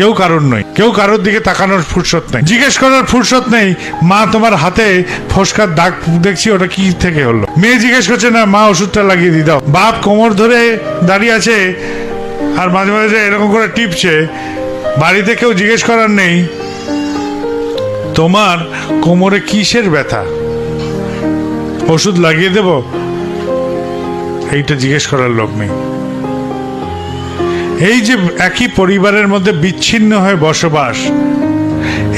কেউ কারোর নয়। কেউ কারোর দিকে তাকানোর ফুরসত নেই। জিজ্ঞেস করার ফুরসত নেই, মা তোমার হাতে ফসকার দাগ দেখছি, ওটা কি থেকে হলো? মেয়ে জিজ্ঞেস করছে, না, মা, ওষুধটা লাগিয়ে দি, দাও। বাপ কোমর ধরে দাঁড়িয়ে আছে আর মাঝে মাঝে এরকম করে টিপছে। বাড়িতে কেউ জিজ্ঞেস করার নেই, তোমার কোমরে কিসের ব্যথা? ওষুধ লাগিয়ে দেব? এইটা জিজ্ঞেস করার লোক নেই। এই যে একই পরিবারের মধ্যে বিচ্ছিন্ন হয়ে বসবাস,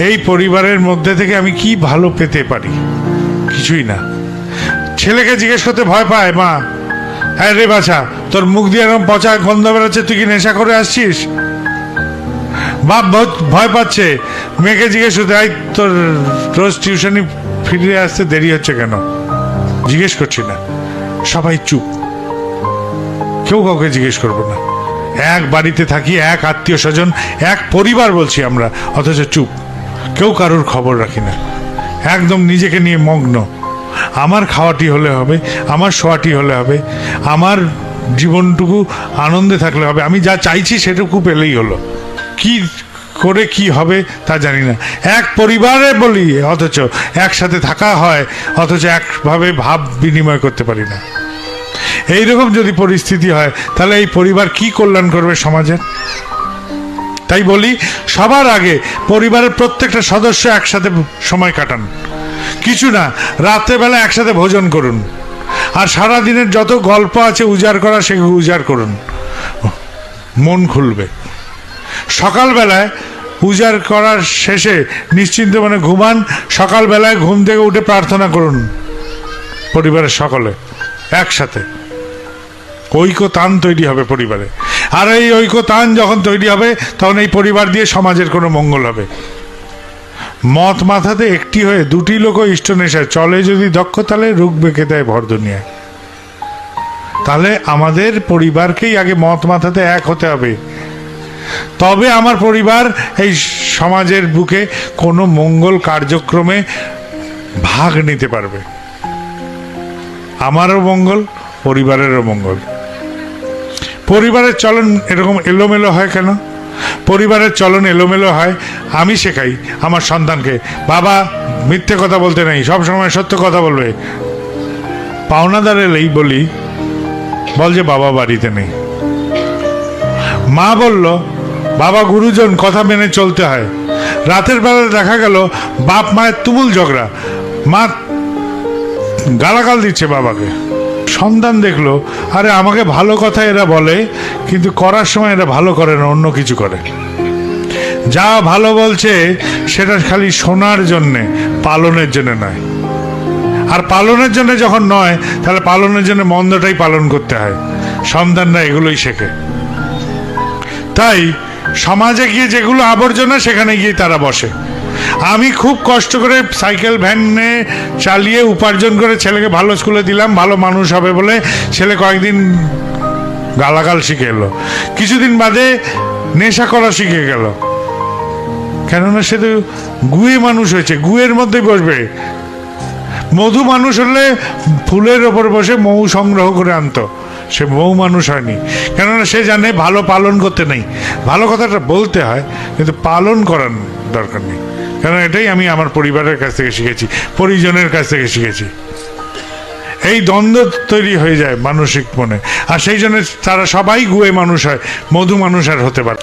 এই পরিবারের মধ্যে থেকে আমি কি ভালো পেতে পারি? কিছুই না। ছেলেকে জিজ্ঞেস করতে ভয় পায়, মা হ্যাঁ রে বাছা, তোর মুখ দিয়ে এরকম পচা গন্ধ বেরোচ্ছে, তুই কি নেশা করে আসছিস? বাপ ভয় পাচ্ছে। মেয়েকে জিজ্ঞেস করতে এই তোর রোজ টিউশনি ফিরে আসতে দেরি হচ্ছে কেন? জিজ্ঞেস করছি না। সবাই চুপ। কেউ কাউকে জিজ্ঞেস করব না। এক বাড়িতে থাকি, এক আত্মীয় স্বজন, এক পরিবার বলছি আমরা, অথচ চুপ। কেউ কারোর খবর রাখি না। একদম নিজেকে নিয়ে মগ্ন। আমার খাওয়াটি হলে হবে, আমার শোয়াটি হলে হবে, আমার জীবনটুকু আনন্দে থাকলে হবে, আমি যা চাইছি সেটুকু পেলেই হলো। কি করে কি হবে তা জানি না। এক পরিবারে বলি, অথচ একসাথে থাকা হয়, অথচ একভাবে ভাব বিনিময় করতে পারি না। এইরকম যদি পরিস্থিতি হয়, তাহলে এই পরিবার কি কল্যাণ করবে সমাজের? তাই বলি, সবার আগে পরিবারের প্রত্যেকটা সদস্য একসাথে সময় কাটান। কিছু না, রাত্রেবেলা একসাথে ভোজন করুন। আর সারা দিনের যত গল্প আছে উজাড় করা, সেগুলো উজাড় করুন। মন খুলবে। সকালবেলায় উজাড় করার শেষে নিশ্চিন্ত মানে ঘুমান, সকালবেলায় ঘুম থেকে উঠে প্রার্থনা করুন পরিবারের সকলে, একসাথে। ঐক্যতান তৈরি হবে পরিবারে। আর এই ঐক্যতান যখন তৈরি হবে, তখন এই পরিবার দিয়ে সমাজের কোনো মঙ্গল হবে। মত মাথাতে একটি হয়ে দুটি লোক ইষ্ট নেশায় চলে, যদি দক্ষ, তাহলে বেঁকে দেয় ভর দুনিয়ায়। তাহলে আমাদের পরিবারকেই আগে মত মাথাতে এক হতে হবে। তবে আমার পরিবার এই সমাজের বুকে কোনো মঙ্গল কার্যক্রমে ভাগ নিতে পারবে। আমারও মঙ্গল, পরিবারেরও মঙ্গল। পরিবারের চলন এরকম এলোমেলো হয় কেন? পরিবারের চলন এলোমেলো হয়, আমি শেখাই আমার সন্তানকে। বাবা মিথ্যে কথা বলতে নেই সব সময় সত্য কথা বলবে। পাওনাদার এলেই বলি, বল যে বাবা বাড়িতে নেই। মা বলল, বাবা গুরুজন, কথা মেনে চলতে হয়। রাতের বেলা দেখা গেল, বাপ মায়ের তুমুল ঝগড়া। মা গালাগাল দিচ্ছে বাবাকে। সন্তান দেখল, আরে আমাকে ভালো কথা এরা বলে, কিন্তু করার সময় এরা ভালো করে না, অন্য কিছু করে। যা ভালো বলছে, সেটা খালি শোনার জন্যে, পালনের জন্য নয়। আর পালনের জন্য যখন নয়, তাহলে পালনের জন্য মন্দটাই পালন করতে হয়। সন্ধান সন্তানরা এগুলোই শেখে। তাই সমাজে গিয়ে যেগুলো আবর্জনা, সেখানে গিয়ে তারা বসে। আমি খুব কষ্ট করে সাইকেল ভ্যানে চালিয়ে উপার্জন করে ছেলেকে ভালো স্কুলে দিলাম, ভালো মানুষ হবে বলে ছেলে কয়েকদিন গালাগাল শিখে এলো। কিছুদিন বাদে নেশা করা শিখে গেল। কেননা সে তো গুয়ে মানুষ হয়েছে, গুয়ের মধ্যে বসবে। মধু মানুষ হলে ফুলের ওপর বসে মৌ সংগ্রহ করে আনতো। সে মৌ মানুষ হয়নি। কেননা সে জানে ভালো পালন করতে নেই। ভালো কথাটা বলতে হয়, কিন্তু পালন করার দরকার নেই। কারণ এটাই আমি আমার পরিবারের কাছ থেকে শিখেছি, পরিজনের কাছ থেকে শিখেছি। এই দ্বন্দ্ব তৈরি হয়ে যায় মানসিক মনে, আর সেই জন্য তারা সবাই গুয়ে মানুষ হয়, মধু মানুষ আর হতে পারে